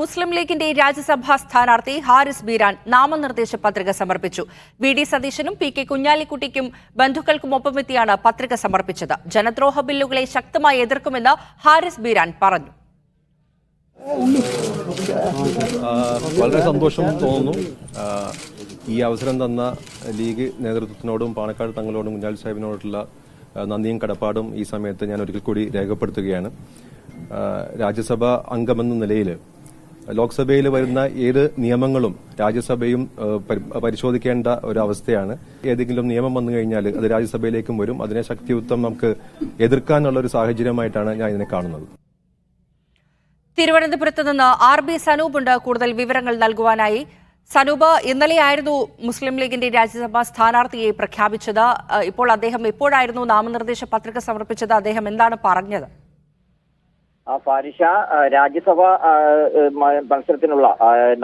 മുസ്ലിം ലീഗിന്റെ രാജ്യസഭാ സ്ഥാനാർത്ഥി ഹാരിസ് ബീരാൻ നാമനിർദ്ദേശ പത്രിക സമർപ്പിച്ചു. വി. ഡി. സതീശനും പി. കെ. കുഞ്ഞാലിക്കുട്ടിക്കും ബന്ധുക്കൾക്കുമൊപ്പമെത്തിയാണ് പത്രിക സമർപ്പിച്ചത്. ജനദ്രോഹ ബില്ലുകളെ ശക്തമായി എതിർക്കുമെന്ന് ഹാരിസ് ബീരാൻ പറഞ്ഞു. വളരെ സന്തോഷം തോന്നുന്നു. ഈ അവസരം തന്ന ലീഗ് നേതൃത്വത്തിനോടും പാണക്കാട് തങ്ങളോടും കുഞ്ഞാലി സാഹിബിനോടുള്ള നന്ദിയും കടപ്പാടും ഈ സമയത്ത് ഞാൻ ഒരിക്കൽ കൂടി രേഖപ്പെടുത്തുകയാണ്. രാജ്യസഭാ അംഗമെന്ന നിലയിൽ ലോക്സഭയിൽ വരുന്ന ഏത് നിയമങ്ങളും രാജ്യസഭയും പരിശോധിക്കേണ്ട ഒരു അവസ്ഥയാണ് ഏതെങ്കിലും നിയമം വന്നു കഴിഞ്ഞാൽ അത് രാജ്യസഭയിലേക്കും വരും. അതിനെ ശക്തിയുക്തം നമുക്ക് എതിർക്കാനുള്ള ഒരു സാഹചര്യമായിട്ടാണ് ഞാൻ ഇതിനെ കാണുന്നത്. തിരുവനന്തപുരത്ത് നിന്ന് ആർ ബി സനൂപ് ഉണ്ട് കൂടുതൽ വിവരങ്ങൾ നൽകുവാനായി. സനൂപ് ഇന്നലെയായിരുന്നു മുസ്ലിം ലീഗിന്റെ രാജ്യസഭാ സ്ഥാനാർത്ഥിയെ പ്രഖ്യാപിച്ചത്. ഇപ്പോൾ അദ്ദേഹം എപ്പോഴായിരുന്നു നാമനിർദ്ദേശ പത്രിക സമർപ്പിച്ചത്? അദ്ദേഹം എന്താണ് പറഞ്ഞത്? ഫാരിഷ രാജ്യസഭ മത്സരത്തിനുള്ള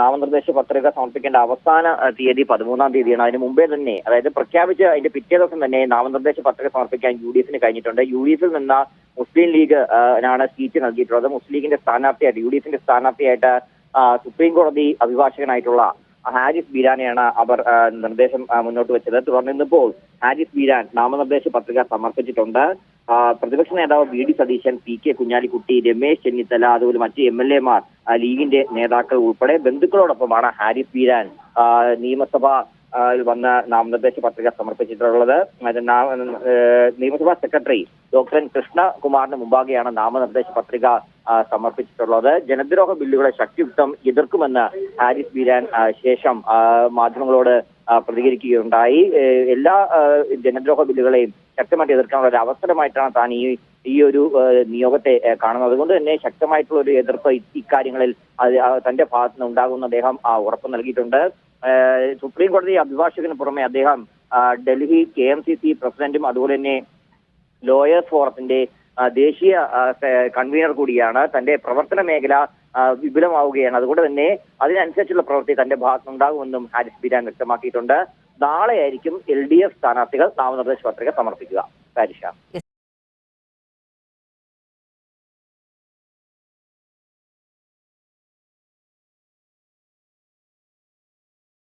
നാമനിർദ്ദേശ പത്രിക സമർപ്പിക്കേണ്ട അവസാന തീയതി പതിമൂന്നാം തീയതിയാണ്. അതിന് മുമ്പേ തന്നെ അതായത് പ്രഖ്യാപിച്ച അതിന്റെ പിറ്റേ ദിവസം തന്നെ നാമനിർദ്ദേശ പത്രിക സമർപ്പിക്കാൻ യു ഡി എഫിന് കഴിഞ്ഞിട്ടുണ്ട്. യു ഡി എഫിൽ നിന്ന് മുസ്ലിം ലീഗ് ആണ് സീറ്റ് നൽകിയിട്ടുള്ളത്. മുസ്ലിം ലീഗിന്റെ സ്ഥാനാർത്ഥിയായിട്ട് യു ഡി എഫിന്റെ സ്ഥാനാർത്ഥിയായിട്ട് സുപ്രീം കോടതി അഭിഭാഷകനായിട്ടുള്ള ഹാരിസ് ബീരാനെയാണ് അവർ നിർദ്ദേശം മുന്നോട്ട് വെച്ചത്. തുടർന്ന് ഇന്നിപ്പോൾ ഹാരിസ് ബീരാൻ നാമനിർദ്ദേശ പത്രിക സമർപ്പിച്ചിട്ടുണ്ട്. പ്രതിപക്ഷ നേതാവ് V D Satheesan P K Kunhalikutty Ramesh Chennithala അതുപോലെ മറ്റ് എം എൽ എമാർ ലീഗിന്റെ നേതാക്കൾ ഉൾപ്പെടെ ബന്ധുക്കളോടൊപ്പമാണ് ഹാരിസ് പീരാൻ നിയമസഭ വന്ന നാമനിർദ്ദേശ പത്രിക സമർപ്പിച്ചിട്ടുള്ളത്. നിയമസഭാ സെക്രട്ടറി ഡോക്ടർ കൃഷ്ണകുമാറിന് മുമ്പാകെയാണ് നാമനിർദ്ദേശ പത്രിക സമർപ്പിച്ചിട്ടുള്ളത്. ജനദ്രോഹ ബില്ലുകളെ ശക്തിയുക്തം എതിർക്കുമെന്ന് ഹാരിസ് ബീരാൻ ശേഷം മാധ്യമങ്ങളോട് പ്രതികരിക്കുകയുണ്ടായി. എല്ലാ ജനദ്രോഹ ബില്ലുകളെയും ശക്തമായിട്ട് എതിർക്കാനുള്ള ഒരു അവസരമായിട്ടാണ് താൻ ഈ ഈ ഒരു നിയോഗത്തെ കാണുന്നത്. അതുകൊണ്ട് തന്നെ ശക്തമായിട്ടുള്ള ഒരു എതിർപ്പ് ഇക്കാര്യങ്ങളിൽ തന്റെ ഭാഗത്ത് നിന്ന് ഉണ്ടാകുമെന്ന് അദ്ദേഹം ഉറപ്പ് നൽകിയിട്ടുണ്ട്. സുപ്രീം കോടതി അഭിഭാഷകന് പുറമെ അദ്ദേഹം Delhi K M C C പ്രസിഡന്റും അതുപോലെ തന്നെ ലോയേഴ്സ് ഫോറത്തിന്റെ ദേശീയ കൺവീനർ കൂടിയാണ്. തന്റെ പ്രവർത്തന മേഖല വിപുലമാവുകയാണ്. അതുകൊണ്ട് തന്നെ അതിനനുസരിച്ചുള്ള പ്രവൃത്തി തന്റെ ഭാഗത്തുനിന്നുണ്ടാകുമെന്നും ഹാരിസ് ബീരാൻ വ്യക്തമാക്കിയിട്ടുണ്ട്. നാളെയായിരിക്കും എൽ ഡി എഫ് സ്ഥാനാർത്ഥികൾ നാമനിർദ്ദേശ പത്രിക സമർപ്പിക്കുക. പാരിഷ.